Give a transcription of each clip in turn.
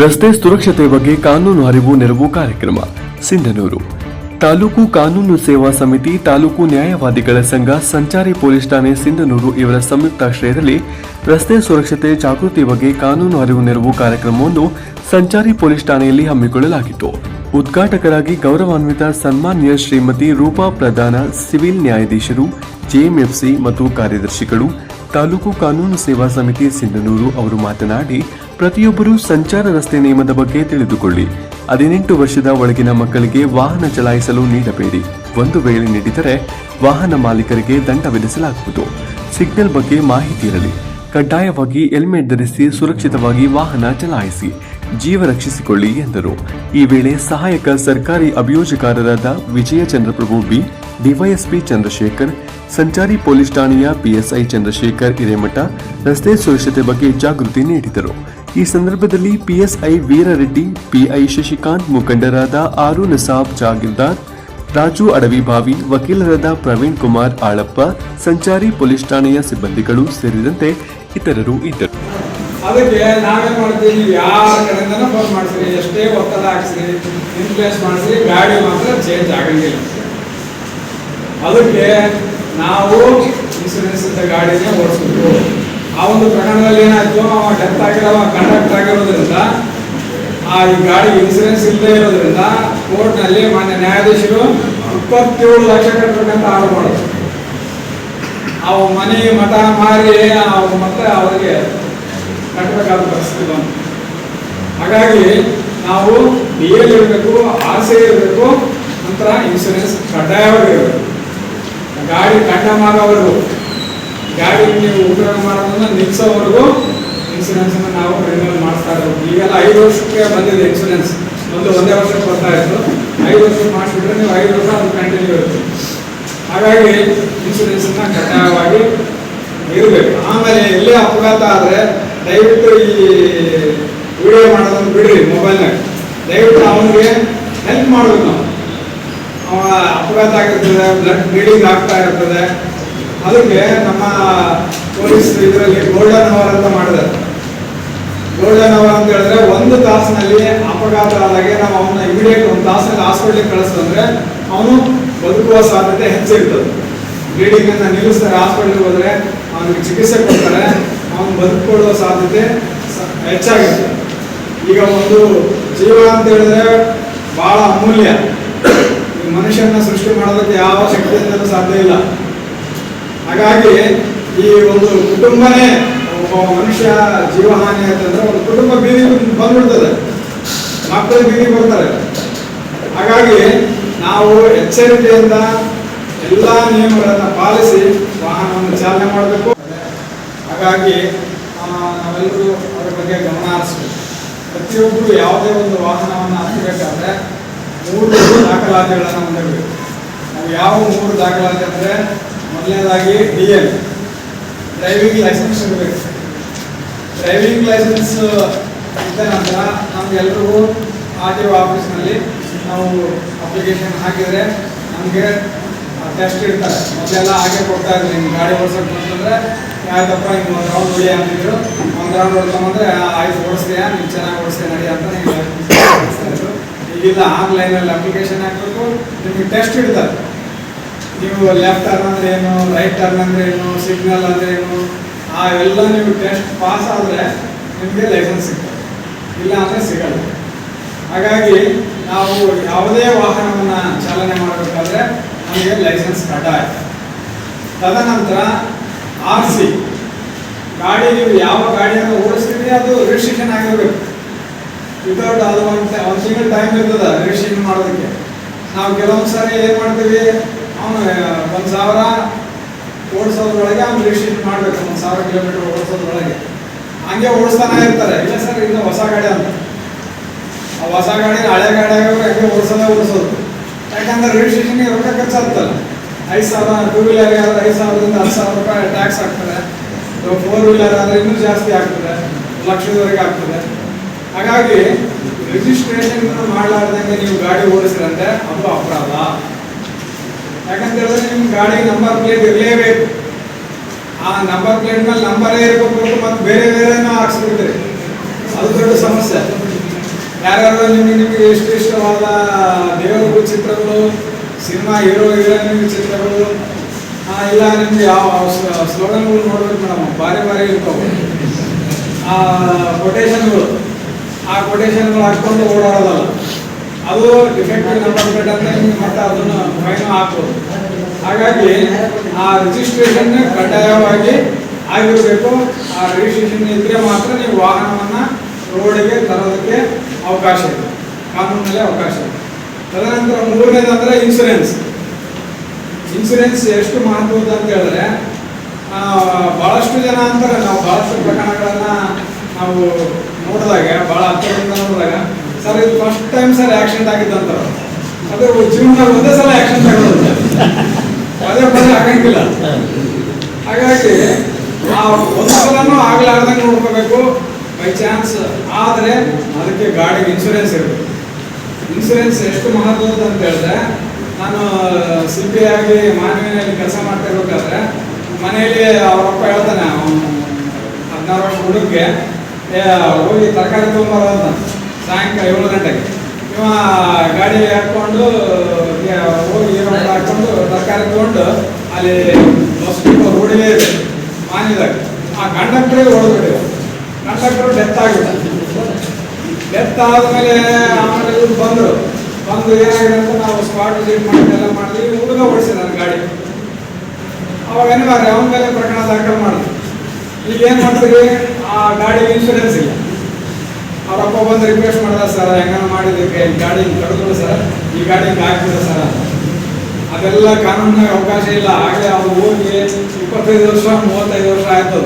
ರಸ್ತೆ ಸುರಕ್ಷತೆ ಬಗ್ಗೆ ಕಾನೂನು ಅರಿವು ನೆರವು ಕಾರ್ಯಕ್ರಮ, ಸಿಂಧನೂರು. ತಾಲೂಕು ಕಾನೂನು ಸೇವಾ ಸಮಿತಿ ತಾಲೂಕು ನ್ಯಾಯವಾದಿಗಳ ಸಂಘ ಸಂಚಾರಿ ಪೊಲೀಸ್ ಠಾಣೆ ಸಿಂಧನೂರು ಇವರ ಸಂಯುಕ್ತಾಶ್ರಯದಲ್ಲಿ ರಸ್ತೆ ಸುರಕ್ಷತೆ ಜಾಗೃತಿ ಬಗ್ಗೆ ಕಾನೂನು ಅರಿವು ನೆರವು ಕಾರ್ಯಕ್ರಮವನ್ನು ಸಂಚಾರಿ ಪೊಲೀಸ್ ಠಾಣೆಯಲ್ಲಿ ಹಮ್ಮಿಕೊಳ್ಳಲಾಗಿತ್ತು. ಉದ್ಘಾಟಕರಾಗಿ ಗೌರವಾನ್ವಿತ ಸನ್ಮಾನ್ಯ ಶ್ರೀಮತಿ ರೂಪಾ ಪ್ರಧಾನ, ಸಿವಿಲ್ ನ್ಯಾಯಾಧೀಶರು ಜೆಎಂಎಫ್ಸಿ ಮತ್ತು ಕಾರ್ಯದರ್ಶಿಗಳು ತಾಲೂಕು ಕಾನೂನು ಸೇವಾ ಸಮಿತಿ ಸಿಂಧನೂರು ಅವರು ಮಾತನಾಡಿ, ಪ್ರತಿಯೊಬ್ಬರೂ ಸಂಚಾರ ರಸ್ತೆ ನಿಯಮದ ಬಗ್ಗೆ ತಿಳಿದುಕೊಳ್ಳಿ. ಹದಿನೆಂಟು ವರ್ಷದ ಒಳಗಿನ ಮಕ್ಕಳಿಗೆ ವಾಹನ ಚಲಾಯಿಸಲು ನೀಡಬೇಡಿ. ಒಂದು ವೇಳೆ ನೀಡಿದರೆ ವಾಹನ ಮಾಲೀಕರಿಗೆ ದಂಡ ವಿಧಿಸಲಾಗುವುದು ಸಿಗ್ನಲ್ ಬಗ್ಗೆ ಮಾಹಿತಿ ಇರಲಿ. ಕಡ್ಡಾಯವಾಗಿ ಹೆಲ್ಮೆಟ್ ಧರಿಸಿ ಸುರಕ್ಷಿತವಾಗಿ ವಾಹನ ಚಲಾಯಿಸಿ. ಜೀವ ರಕ್ಷಿಸಿಕೊಳ್ಳಿ ಎಂದರು. ಈ ವೇಳೆ ಸಹಾಯಕ ಸರ್ಕಾರಿ ಅಭಿಯೋಜಕರಾದ ವಿಜಯ ಚಂದ್ರಪ್ರಭು ಬಿ, ಡಿವೈಎಸ್ಪಿ ಚಂದ್ರಶೇಖರ್ ಸಂಚಾರಿ ಪೊಲೀಸ್ ಠಾಣೆಯ ಪಿಎಸ್ಐ ಚಂದ್ರಶೇಖರ್ ಹಿರೇಮಠ ರಸ್ತೆ ಸುರಕ್ಷತೆ ಬಗ್ಗೆ ಜಾಗೃತಿ ನೀಡಿದರು. ಈ ಸಂದರ್ಭದಲ್ಲಿ ಪಿಎಸ್ಐ ವೀರರೆಡ್ಡಿ, ಪಿಐ ಶಶಿಕಾಂತ್ ಮುಖಂಡರಾದ ಆರು ನಸಾಬ್ ಜಾಗೀರ್ದಾರ್, ರಾಜು ಅಡವಿಭಾವಿ ವಕೀಲರಾದ ಪ್ರವೀಣ್ ಕುಮಾರ್ ಆಳಪ್ಪ, ಸಂಚಾರಿ ಪೊಲೀಸ್ ಠಾಣೆಯ ಸಿಬ್ಬಂದಿಗಳು ಸೇರಿದಂತೆ ಇತರರು ಇದ್ದರು. ಅದಕ್ಕೆ ನಾವೇನು ಮಾಡ್ತೀವಿ. ಯಾರ ಫೋನ್ ಎಷ್ಟೇ ಒತ್ತಡ ಮಾಡಿಸಿ, ಗಾಡಿ ಮಾತ್ರ ಚೇಂಜ್ ಆಗಂಗಿಲ್ಲ. ಅದಕ್ಕೆ ನಾವು ಇನ್ಸೂರೆನ್ಸ್ ಅಂತ ಗಾಡಿನೇ ಓಡಿಸ್ಬೇಕು ಆ ಒಂದು ಪ್ರಕರಣದಲ್ಲಿ ಏನಾಯ್ತು? ಅವ ಡೆತ್ ಆಗಿರೋ ಕಂಡಕ್ಟರ್ ಆಗಿರೋದ್ರಿಂದ, ಆ ಈ ಗಾಡಿ ಇನ್ಸೂರೆನ್ಸ್ ಇಲ್ಲದೆ ಇರೋದ್ರಿಂದ ಕೋರ್ಟ್ನಲ್ಲಿ ಮಾನ್ಯ ನ್ಯಾಯಾಧೀಶರು ಇಪ್ಪತ್ತೇಳು ಲಕ್ಷ ಕಟ್ಟಬೇಕಂತ ಆರ್ಡರ್ ಮಾಡೋದು ಅವ ಮನೆ ಮಠ ಮಾರಿ ಅವ ಮತ್ತೆ ಅವರಿಗೆ ಕಟ್ಟಬೇಕಾದ ಪರಿಸ್ಥಿತಿ ಬಂತು. ಹಾಗಾಗಿ ನಾವು ಬಿ ಎಲ್ ಇರಬೇಕು ಆರ್ ಸಿ ಇರಬೇಕು ನಂತರ ಇನ್ಸೂರೆನ್ಸ್ ಕಡ್ಡಾಯವಾಗಿರಬೇಕು ಗಾಡಿ ಕಂಡ ಮಾರೋವರೆಗೂ, ಗಾಡಿ ನೀವು ಉಪಯೋಗ ಮಾಡೋದನ್ನ ನಿಲ್ಲಿಸೋವರೆಗೂ ಇನ್ಸೂರೆನ್ಸ್ ನಾವು ರಿನ್ಯೂವಲ್ ಮಾಡಿಸ್ತಾ ಇರಬೇಕು ಈಗೆಲ್ಲ ಐದು ವರ್ಷಕ್ಕೆ ಬಂದಿದೆ ಇನ್ಸೂರೆನ್ಸ್ ಒಂದು ಒಂದೇ ವರ್ಷಕ್ಕೆ ಬರ್ತಾ ಇತ್ತು. ಐದು ವರ್ಷ ಮಾಡಿಸ್ಬಿಟ್ರೆ ನೀವು ಐದು ವರ್ಷ ಅದು ಕಂಟಿನ್ಯೂ ಇರುತ್ತೆ. ಹಾಗಾಗಿ ಇನ್ಸೂರೆನ್ಸ್ ಅನ್ನ ಕಡ್ಡಾಯವಾಗಿ ಇರಬೇಕು. ಆಮೇಲೆ ಎಲ್ಲೇ ಅಪಘಾತ ಆದರೆ ದಯವಿಟ್ಟು ಈ ವಿಡಿಯೋ ಮಾಡೋದನ್ನು ಬಿಡ್ರಿ ಮೊಬೈಲ್ನಾಗ ದಯವಿಟ್ಟು ಅವನಿಗೆ ಹೆಲ್ಪ್ ಮಾಡಬೇಕು ನಾವು. ಅವ ಅಪಘಾತ ಆಗಿರ್ತದೆ ಬ್ಲಡ್ ಬ್ಲೀಡಿಂಗ್ ಆಗ್ತಾ ಇರ್ತದೆ. ಅದಕ್ಕೆ ನಮ್ಮ ಪೊಲೀಸ್ ಇದರಲ್ಲಿ ಗೋಲ್ಡನ್ ಅವರ್ ಅಂತ ಮಾಡಿದ್ದಾರೆ. ಗೋಲ್ಡನ್ ಅವರ್ ಅಂತ ಹೇಳಿದ್ರೆ ಒಂದು ತಾಸಿನಲ್ಲಿ ಅಪಘಾತ ಆದಾಗೆ ನಾವು ಅವನ ಇಮಿಡಿಯೇಟ್ ಒಂದು ತಾಸಿನಲ್ಲಿ ಹಾಸ್ಪಿಟ್ಲಿಗೆ ಕಳಿಸ್ತಂದ್ರೆ ಅವನು ಬದುಕುವ ಸಾಧ್ಯತೆ ಹೆಚ್ಚಿರ್ತದೆ ಬ್ಲೀಡಿಂಗ್ ಅನ್ನ ನಿಲ್ಲಿಸ್ತಾರೆ ಹಾಸ್ಪಿಟ್ಲಿಗೆ ಹೋದ್ರೆ ಅವನಿಗೆ ಚಿಕಿತ್ಸೆ ಕೊಡ್ತಾರೆ, ಅವನು ಬದುಕೊಳ್ಳುವ ಸಾಧ್ಯತೆ ಹೆಚ್ಚಾಗಿರ್ತದೆ. ಈಗ ಒಂದು ಜೀವ ಅಂತ ಹೇಳಿದ್ರೆ ಬಹಳ ಅಮೂಲ್ಯ. ಮನುಷ್ಯನ ಸೃಷ್ಟಿ ಮಾಡೋದಕ್ಕೆ ಯಾವ ಶಕ್ತಿಯಿಂದಲೂ ಸಾಧ್ಯ ಇಲ್ಲ. ಹಾಗಾಗಿ ಈ ಒಂದು ಕುಟುಂಬನೇ ಒಬ್ಬ ಮನುಷ್ಯ ಜೀವಹಾನಿ ಅಂತಂದ್ರೆ ಒಂದು ಕುಟುಂಬ ಬೀದಿ ಬಂದ್ಬಿಡ್ತದೆ. ಮಕ್ಕಳು ಬೀದಿ ಬರ್ತಾರೆ. ಹಾಗಾಗಿ ನಾವು ಎಚ್ಚರಿಕೆಯಿಂದ ಎಲ್ಲ ನಿಯಮಗಳನ್ನು ಪಾಲಿಸಿ ವಾಹನವನ್ನು ಚಾಲನೆ ಮಾಡಬೇಕು. ಹಾಗಾಗಿ ನಾವೆಲ್ಲರೂ ಅದರ ಬಗ್ಗೆ ಗಮನ ಹರಿಸ್ಬೇಕು. ಪ್ರತಿಯೊಬ್ಬರು ಯಾವುದೇ ಒಂದು ವಾಹನವನ್ನು ಹತ್ತಬೇಕಾದ್ರೆ ಮೂರು ದಾಖಲಾತಿಗಳನ್ನು ಹೊಂದಿರಬೇಕು. ನಾವು ಯಾವ ಮೂರು ದಾಖಲಾತಿ ಅಂದರೆ ಮೊದಲನೇದಾಗಿ ಡಿ ಎಲ್ ಡ್ರೈವಿಂಗ್ ಲೈಸೆನ್ಸ್ ಇರಬೇಕು. ಡ್ರೈವಿಂಗ್ ಲೈಸೆನ್ಸ್ ಇದ್ದ ನಂತರ ನಮಗೆಲ್ಲರಿಗೂ ಆರ್ ಟಿ ಒ ಆಫೀಸ್ನಲ್ಲಿ ನಾವು ಅಪ್ಲಿಕೇಶನ್ ಹಾಕಿದರೆ ನಮಗೆ ಟೆಸ್ಟ್ ಇಡ್ತಾರೆ. ಮೊದಲೆಲ್ಲ ಹಾಗೆ ಕೊಡ್ತಾ ಇದ್ರು ನಿಮ್ಗೆ ಗಾಡಿ ಓಡಿಸೋಕೆ ಅಂತಂದರೆ ಯಾವ್ದಪ್ಪ, ಹಿಂಗೆ ಒಂದು ರೌಂಡ್ ಹೊಡಿ ಅಂತಿದ್ರು. ಒಂದು ರೌಂಡ್ ಹೊಡ್ಕೊಂಬಂದ್ರೆ ಆಯ್ತು, ಓಡಿಸ್ತೀಯಾ? ನೀವು ಚೆನ್ನಾಗಿ ಓಡಿಸ್ತೀಯ? ನಡಿ ಅಂತ ನೀವು ಈಗಿಲ್ಲ ಆನ್ಲೈನಲ್ಲಿ ಅಪ್ಲಿಕೇಶನ್ ಹಾಕಬೇಕು, ನಿಮಗೆ ಟೆಸ್ಟ್ ಇಡ್ತಾರೆ ನೀವು ಲೆಫ್ಟ್ ಟರ್ನ್ ಅಂದ್ರೆ ಏನು ರೈಟ್ ಟರ್ನ್ ಅಂದ್ರೆ ಏನು ಸಿಗ್ನಲ್ ಅಂದ್ರೆ ಏನು, ಆ ಎಲ್ಲ ನೀವು ಟೆಸ್ಟ್ ಪಾಸ್ ಆದರೆ ನಿಮಗೆ ಲೈಸೆನ್ಸ್ ಸಿಗ್ತದೆ. ಇಲ್ಲ ಅಂದರೆ ಸಿಗಲ್ಲ. ಹಾಗಾಗಿ ನಾವು ಯಾವುದೇ ವಾಹನವನ್ನು ಚಾಲನೆ ಮಾಡಬೇಕಾದ್ರೆ ನಮಗೆ ಲೈಸೆನ್ಸ್ ಕಡ್ಡಾಯ. ತದನಂತರ ಆರ್ ಸಿ ಗಾಡಿ ನೀವು ಯಾವ ಗಾಡಿಯನ್ನು ಓಡಿಸ್ತೀರಿ ಅದು ರಿಜಿಸ್ಟ್ರೇಷನ್ ಆಗಿರಬೇಕು. ವಿತೌಟ್ ಅದು ಒಂದು ಒಂದು ಟೈಮ್ ಇರ್ತದೆ ರಿಜಿಸ್ಟ್ರೇಷನ್ ಮಾಡೋದಕ್ಕೆ. ನಾವು ಕೆಲವೊಂದು ಸಾರಿ ಏನು ಮಾಡ್ತೀವಿ, ಅವನು, ಒಂದು ಸಾವಿರ ಓಡಿಸೋದ್ರೊಳಗೆ ಅವ್ನು ರಿಜಿಸ್ಟ್ರೇಷನ್ ಮಾಡಬೇಕು, ಒಂದು ಸಾವಿರ ಕಿಲೋಮೀಟರ್ ಓಡಿಸೋದ್ರೊಳಗೆ. ಹಂಗೆ ಓಡಿಸ್ತಾನೆ ಇರ್ತಾರೆ. ಇಲ್ಲ ಸರ್ ಇದು ಹೊಸ ಗಾಡಿ ಅಂತ. ಆ ಹೊಸ ಗಾಡಿ ಹಳೆ ಗಾಡಿ ಆಗೋ ಹಂಗೆ ಓಡಿಸೋದೇ ಓಡಿಸೋದು. ಯಾಕಂದ್ರೆ ರಿಜಿಸ್ಟ್ರೇಷನ್ಗೆ ರೊಕ್ಕ ಖರ್ಚಾಗ್ತಲ್ಲ ಐದು ಸಾವಿರ ಟೂ ವೀಲರ್ ಆದರೆ ಐದು ಸಾವಿರದಿಂದ ಹತ್ತು ಸಾವಿರ ರೂಪಾಯಿ ಟ್ಯಾಕ್ಸ್ ಆಗ್ತದೆ. ಫೋರ್ ವೀಲರ್ ಆದರೆ ಇನ್ನೂ ಜಾಸ್ತಿ ಆಗ್ತದೆ. ಲಕ್ಷದವರೆಗೆ ಆಗ್ತದೆ. ಹಾಗಾಗಿ ರಿಜಿಸ್ಟ್ರೇಷನ್ ಮಾಡಲಾರ್ದಂಗೆ ನೀವು ಗಾಡಿ ಓಡಿಸ್ರಂತೆ ಅದು ಅಪರಾಧ. ಯಾಕಂತ ಹೇಳಿದ್ರೆ ನಿಮ್ಮ ಗಾಡಿ ನಂಬರ್ ಪ್ಲೇಟ್ ಇರಲೇಬೇಕು. ಆ ನಂಬರ್ ಪ್ಲೇಟ್ ಮೇಲೆ ನಂಬರೇ ಇರಬೇಕು ಮತ್ತೆ ಬೇರೆ ಬೇರೆನೂ ಹಾಕ್ಸ್ಬಿಡ್ತೀರಿ. ಅದು ದೊಡ್ಡ ಸಮಸ್ಯೆ. ಯಾರ್ಯಾರು ನಿಮಗೆ ನಿಮಗೆ ಇಷ್ಟ ಇಷ್ಟವಾದ ದೇವರ ಚಿತ್ರಗಳು, ಸಿನಿಮಾ ಹೀರೋ, ಹೀರೋಯಿನ್ ಚಿತ್ರಗಳು ಇಲ್ಲ ನಿಮ್ಗೆ ಯಾವ ಸ್ಲೋಗನ್ಗಳು ನೋಡ್ಬೇಕು ಮೇಡಮ್. ಭಾರಿ ಭಾರಿ ಇರ್ತಾವೆ. ಆ ಕೊಟೇಶನ್ಗಳು ಆ ಕೊಟೇಶನ್ಗಳು ಹಾಕ್ಕೊಂಡು ಓಡಾಡೋದಲ್ಲ. ಅದು ಡಿಫೆಕ್ಟಿವ್ ನಂಬರ್ ಅಂತ ಮತ್ತೆ ಅದನ್ನು ಫೈನ್ ಹಾಕ್ಬೋದು. ಹಾಗಾಗಿ ಆ ರಿಜಿಸ್ಟ್ರೇಷನ್ ಕಡ್ಡಾಯವಾಗಿ ಆಗಿರಬೇಕು. ಆ ರಿಜಿಸ್ಟ್ರೇಷನ್ ಇದ್ರೆ ಮಾತ್ರ ನೀವು ವಾಹನವನ್ನು ರೋಡಿಗೆ ತರೋದಕ್ಕೆ ಅವಕಾಶ ಇದೆ. ಕಾನೂನಲ್ಲಿ ಅವಕಾಶ ಇದೆ. ತದನಂತರ ಮೂರನೇದಂದ್ರೆ ಇನ್ಸೂರೆನ್ಸ್ ಇನ್ಸೂರೆನ್ಸ್ ಎಷ್ಟು ಮಹತ್ವದ ಅಂತ ಹೇಳಿದ್ರೆ ಆ, ಬಹಳಷ್ಟು ಜನ ಅಂತಾರೆ ನಾವು ಬಹಳಷ್ಟು ಪ್ರಕರಣಗಳನ್ನು ನಾವು ನೋಡಿದಾಗ, ಬಹಳ ಹತ್ತಿರದಿಂದ ನೋಡಿದಾಗ, ಸರ್, ಇದು ಫಸ್ಟ್ ಟೈಮ್ ಸರ್ ಆಕ್ಸಿಡೆಂಟ್ ಆಗಿತ್ತು ಅಂತ ಅದೇ ಜೀವನದಾಗ ಒಂದೇ ಸಲ ಆಕ್ಸಿಡೆಂಟ್ ಆಗೋದು ಅದೇ ಪದೇ ಆಗಂಗಿಲ್ಲ ಹಾಗಾಗಿ ಆ ಒಂದು ಸಲನೂ ಆಗ್ಲಾರ್ದಂಗೆ ನೋಡ್ಕೋಬೇಕು ಬೈ ಚಾನ್ಸ್ ಆದರೆ, ಅದಕ್ಕೆ ಗಾಡಿಗೆ ಇನ್ಶೂರೆನ್ಸ್ ಇರಬೇಕು. ಇನ್ಶೂರೆನ್ಸ್ ಎಷ್ಟು ಮಹತ್ವದ ಅಂತ ಹೇಳಿದ್ರೆ, ನಾನು ಸಿ ಆಗಿ ಮಾನವಿನಲ್ಲಿ ಕೆಲಸ ಮಾಡ್ತಾ ಇರ್ಬೇಕಾದ್ರೆ, ಮನೆಯಲ್ಲಿ ಅವರಪ್ಪ ಹೇಳ್ತಾನೆ ಹದಿನಾರು ವರ್ಷ ಹುಡುಗಗೆ ಹೋಗಿ ತರಕಾರಿ ತೊಗೊಂಬರೋ ಅಂತ. ಸಾಯಂಕಾಲ ಏಳು ಗಂಟೆಗೆ. ಇವ ಗಾಡಿ ಹಾಕ್ಕೊಂಡು ಹೋಗಿ ಏನೋ ಹಾಕ್ಕೊಂಡು ತರಕಾರಿ ತೊಗೊಂಡು ಅಲ್ಲಿ ಬಸ್ ರೋಡಿಗೆ ಇದೆ. ಮಾನ್ಯದಾಗ ಆ ಕಂಡಕ್ಟ್ರಿಗೆ ಹೊಡೆದ್ಬಿಟ್ಟಿದೆ ಕಂಡಕ್ಟರ್ ಡೆತ್ ಆಗಿದೆ ಡೆತ್ ಆದಮೇಲೆ ಆಮೇಲೆ ಇವ್ರು ಬಂದರು. ಬಂದು ಏನಾಗಿದೆ ಅಂತ ನಾವು ಸ್ಪಾಟ್ ವಿಸಿಟ್ ಮಾಡಿ ಎಲ್ಲ ಮಾಡಿದ್ವಿ. ಹುಡುಗ ಓಡಿಸಿದ ನನ್ನ ಗಾಡಿ. ಅವಾಗ ಅನಿವಾರ್ಯ ಅವನ ಮೇಲೆ ಪ್ರಕರಣ ದಾಖಲು ಮಾಡಿದ್ವಿ ಈಗ ಏನು ಮಾಡ್ತೀರಿ? ಆ ಗಾಡಿ ಇನ್ಶೂರೆನ್ಸ್ ಇಲ್ಲ. ಅವರಪ್ಪ ಬಂದು ರಿಕ್ವೆಸ್ಟ್ ಮಾಡಿದ, ಸರ್ ಹೆಂಗ ಮಾಡಿದ್ದಕ್ಕೆ ಗಾಡಿ ಕಡಿದ್ರು ಸರ್. ಈ ಗಾಡಿ ಹಾಕ್ಬಿಡ, ಸರ್. ಅದೆಲ್ಲ ಕಾನೂನಿನ ಅವಕಾಶ ಇಲ್ಲ. ಆಗಲೇ ಅವ್ರು ಹೋಗಿ ಇಪ್ಪತ್ತೈದು ವರ್ಷ, ಮೂವತ್ತೈದು ವರ್ಷ ಆಯ್ತು.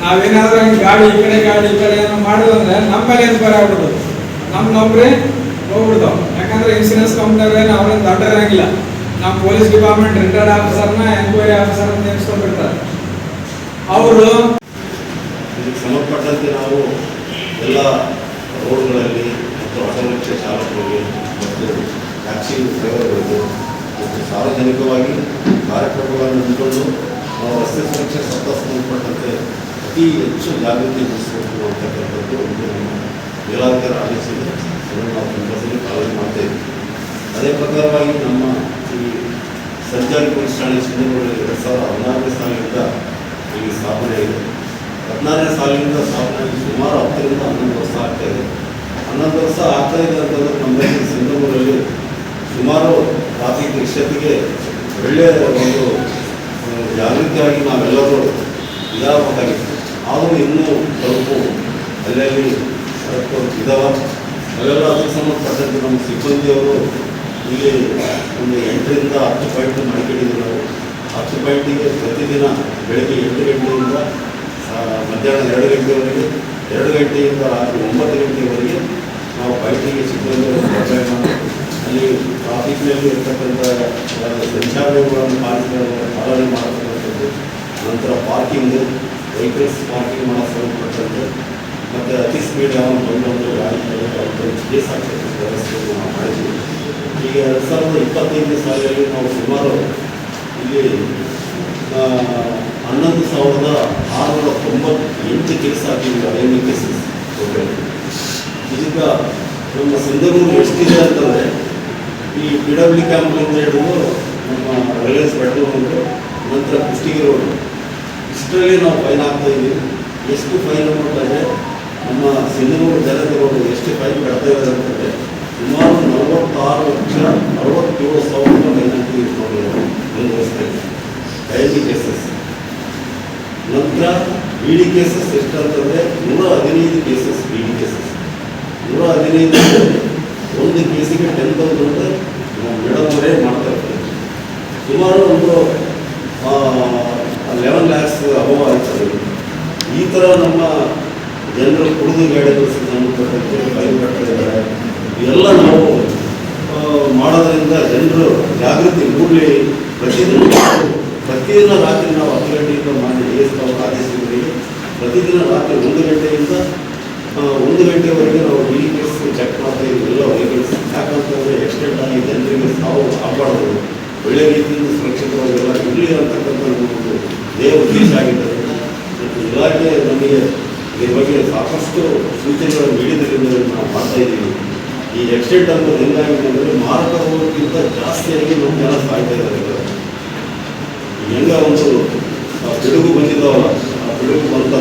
ನಾವೇನಾದ್ರೂ ಗಾಡಿ ಈ ಕಡೆ ಗಾಡಿ ಈ ಕಡೆ ಏನೋ ಮಾಡಿದ್ರೆ ನಮ್ಮ ಮೇಲೆ ಬರ ಆಗ್ಬಿಡ್ತದೆ ನಮ್ಮ ನೌಕರಿ ಹೋಗ್ಬಿಡ್ತಾವ ಯಾಕಂದ್ರೆ ಇನ್ಸೂರೆನ್ಸ್ ಕಂಪ್ನಿಯವ್ರು ಏನು ಅವ್ರೇನು ದೊಡ್ಡ ಇರಂಗಿಲ್ಲ ನಮ್ಮ ಪೊಲೀಸ್ ಡಿಪಾರ್ಟ್ಮೆಂಟ್ ರಿಟೈರ್ಡ್ ಆಫೀಸರ್ನ ಎನ್ಕ್ವೈರಿ ಆಫೀಸರ್ ನೇಮಿಸ್ಕೊಂಡಿರ್ತಾರೆ ಅವರು ಇದಕ್ಕೆ ಸಂಬಂಧಪಟ್ಟಂತೆ ನಾವು ಎಲ್ಲ ರೋಡ್ಗಳಲ್ಲಿ ಮತ್ತು ಆಟೋರಿಕ್ಷಾ ಚಾಲಕರಿಗೆ ಮತ್ತು ಟ್ಯಾಕ್ಸಿ ಡ್ರೈವರ್ಗಳಿಗೆ ಮತ್ತು ಸಾರ್ವಜನಿಕವಾಗಿ ಕಾರ್ಯಕ್ರಮಗಳನ್ನು ಹಮ್ಮಿಕೊಂಡು ನಾವು ರಸ್ತೆ ಸುರಕ್ಷೆ ಸತ್ತ ಸಂಬಂಧಪಟ್ಟಂತೆ ಅತಿ ಹೆಚ್ಚು ಜಾಗೃತಿ ಮೂಡಿಸಬೇಕು ಅಂತಕ್ಕಂಥದ್ದು ಒಂದು ನಮ್ಮ ಮೇಲಾಧಿಕಾರಿ ಆದೇಶಿದೆ ಅದನ್ನು ನಾವು ಕಂಪಲ್ಸರಿ ಪಾಲನೆ ಮಾಡ್ತಾ ಇದ್ದೀವಿ ಅದೇ ಪ್ರಕಾರವಾಗಿ ನಮ್ಮ ಈ ಸಂಚಾರಿ ಪೊಲೀಸ್ ಠಾಣೆ ಸಿಂಧನೂರಲ್ಲಿ ಎರಡು ಸಾವಿರದ ಹದಿನಾರನೇ ಸಾಲಿನಿಂದ ಹದಿನಾರನೇ ಸಾಲಿನಿಂದ ಸ್ಥಾಪನೆ ಆಗಿ ಸುಮಾರು ಹತ್ತರಿಂದ ಹನ್ನೊಂದು ವರ್ಷ ಆಗ್ತಾ ಇದೆ. ಹನ್ನೊಂದು ವರ್ಷ ಆಗ್ತಾ ಇದೆ ಅಂತಂದ್ರೆ ನಮ್ಮಲ್ಲಿ ಸಿಂಧೂರಲ್ಲಿ ಸುಮಾರು ರಾತ್ರಿ ನಿಶ್ಚತೆಗೆ ಒಳ್ಳೆಯ ಒಂದು ಜಾಗೃತಿಯಾಗಿ ನಾವೆಲ್ಲರೂ ಇದಾಗಬೇಕಾಗಿತ್ತು. ಆದರೂ ಇನ್ನೂ ಸ್ವಲ್ಪ ಅಲ್ಲಲ್ಲಿ ಇದಾವೆ. ಅವೆಲ್ಲ ಅದಕ್ಕೆ ಸಂಬಂಧಪಟ್ಟಂತೆ ನಮ್ಮ ಸಿಬ್ಬಂದಿಯವರು ಇಲ್ಲಿ ಒಂದು ಎಂಟರಿಂದ ಹತ್ತು ಪಾಯಿಂಟ್ ಮಾಡಿಕೊಂಡಿದ್ದೀವಿ ನಾವು ಹತ್ತು ಪಾಯಿಂಟಿಗೆ ಪ್ರತಿದಿನ ಬೆಳಗ್ಗೆ ಎಂಟು ಗಂಟೆಯಿಂದ ಮಧ್ಯಾಹ್ನ ಎರಡು ಗಂಟೆವರೆಗೆ, ಎರಡು ಗಂಟೆಯಿಂದ ರಾತ್ರಿ ಒಂಬತ್ತು ಗಂಟೆವರೆಗೆ ನಾವು ಫೈಟಿಗೆ ಮಾಡಿ, ಅಲ್ಲಿ ಟ್ರಾಫಿಕ್ನಲ್ಲಿ ಇರ್ತಕ್ಕಂಥ ಸಂಚಾರಗಳನ್ನು ಪಾಲಿಸ ಪಾಲನೆ ಮಾಡತಕ್ಕಂಥದ್ದು, ನಂತರ ಪಾರ್ಕಿಂಗ್ ವೆಹಿಕಲ್ಸ್ ಪಾರ್ಕಿಂಗ್ ಮಾಡೋ ಮತ್ತು ಅತಿ ಸ್ಪೀಡ್ ಅವನು ಬಂದು ಒಂದು ಗಾಡಿ ಕೇಸ್ ವ್ಯವಸ್ಥೆಯನ್ನು ನಾವು ಮಾಡಿದ್ವಿ. ಈಗ ಎರಡು ಸಾವಿರದ ಇಪ್ಪತ್ತೈದನೇ ಸಾಲಿನಲ್ಲಿ ನಾವು ಸುಮಾರು ಇಲ್ಲಿ ಸಾವಿರದ ಆರುನೂರ ತೊಂಬತ್ತೆಂಟು ಕೇಸ್ ಹಾಕಿದ್ವಿ ಅದೇನು ಕೇಸಸ್ ಇದೀಗ ನಮ್ಮ ಸಿಂಧನೂರು ಎಷ್ಟಿದೆ ಅಂತಂದರೆ, ಈ ಪಿ ಡಬ್ಲ್ಯೂ ಕ್ಯಾಂಪ್ನಿಂದ ಹಿಡಿದು ನಮ್ಮ ರಿಲಯನ್ಸ್ ಪೆಟ್ರೋಲ್ ಉಂಟು ನಂತರ ಕುಷ್ಟಗಿ ರೋಡ್ ಇಷ್ಟರಲ್ಲಿ ನಾವು ಫೈನ್ ಹಾಕ್ತಾ ಇದ್ದೀವಿ. ಎಷ್ಟು ಫೈನ್ ಅಂತಂದರೆ ನಮ್ಮ ಸಿಂಧನೂರು ಜನತೆ ರೋಡ್ ಎಷ್ಟು ಫೈನ್ ಕಟ್ತಾ ಇದ್ದಾರೆ ಅಂತಂದರೆ, ಸುಮಾರು ನಲವತ್ತಾರು ಲಕ್ಷ ಅರವತ್ತೇಳು ಸಾವಿರ ಫೈನ್ ಹಾಕ್ತೀವಿ ಒಂದು ವರ್ಷದಲ್ಲಿ ಡೈಲಿ ಕೇಸಸ್. ನಂತರ ಬಿ ಡಿ ಕೇಸಸ್ ಎಷ್ಟಂತಂದರೆ ನೂರ ಹದಿನೈದು ಕೇಸಸ್ ಬಿ ಡಿ ಕೇಸಸ್ ನೂರ ಹದಿನೈದು ಒಂದು ಕೇಸಿಗೆ ಟೆನ್ ತೌಸಂಡ್ ಮೇಡಮ್ ಅವರೇ ಮಾಡ್ತಾ ಇರ್ತಾರೆ ಸುಮಾರು ಒಂದು ಲೆವೆನ್ ಲ್ಯಾಕ್ಸ್ ಅಭವ ಆಯ್ತದೆ ಈ ಥರ ನಮ್ಮ ಜನರು ಕುಡಿದು ಗಾಡಿಗಳು ಸಂಬಂಧಪಟ್ಟಂತೆ ಫೈನ್ ಕಟ್ಟಿದ್ದಾರೆ ಇವೆಲ್ಲ ನಾವು ಮಾಡೋದರಿಂದ ಜನರು ಜಾಗೃತಿ ಮೂಡಲಿ ಪ್ರತಿದಿನ ಪ್ರತಿದಿನ ರಾತ್ರಿ ನಾವು ಹತ್ತು ಗಂಟೆಯಿಂದ ಮಾಡಿ ಅವರು ಆದೇಶಗಳಿಗೆ ಪ್ರತಿದಿನ ರಾತ್ರಿ ಒಂದು ಗಂಟೆಯಿಂದ ಒಂದು ಗಂಟೆವರೆಗೆ ನಾವು ವೆಹಿಕಲ್ಸ್ ಚೆಕ್ ಮಾಡ್ತಾ ಇದ್ದೀವಿ ಎಲ್ಲ ವೆಹಿಕಲ್ಸ್ ಯಾಕಂತಂದರೆ ಆಕ್ಸಿಡೆಂಟ್ ಆಗಿದೆ ಜನರಿಗೆ ನಾವು ಆಗಬಾರ್ದು. ಒಳ್ಳೆ ರೀತಿಯಿಂದ ಸುರಕ್ಷಿತವಾಗಿಲ್ಲ ಇರಲಿ ಅಂತಕ್ಕಂಥ ಒಂದು ಉದ್ದೇಶ ಆಗಿದ್ದರಿಂದ ಇಲಾಖೆ ನಮಗೆ ಇದ್ರ ಬಗ್ಗೆ ಸಾಕಷ್ಟು ಸೂಚನೆಗಳನ್ನು ನೀಡಿದ್ದರಿಂದ ನಾವು ಮಾಡ್ತಾ ಇದ್ದೀವಿ. ಈ ಆಕ್ಸಿಡೆಂಟ್ ಅನ್ನೋದು ಹೆಂಗಾಗಿದೆ ಅಂದರೆ ಮಾರಾಟ ರೋಗಕ್ಕಿಂತ ಜಾಸ್ತಿಯಾಗಿ ನಮ್ಮ ಜನ ಸಾಯ್ತಾ ಇದ್ದಾರೆ. ఎన్నో ఉంచు తెలుగు మందిలో తెలుగు కొంత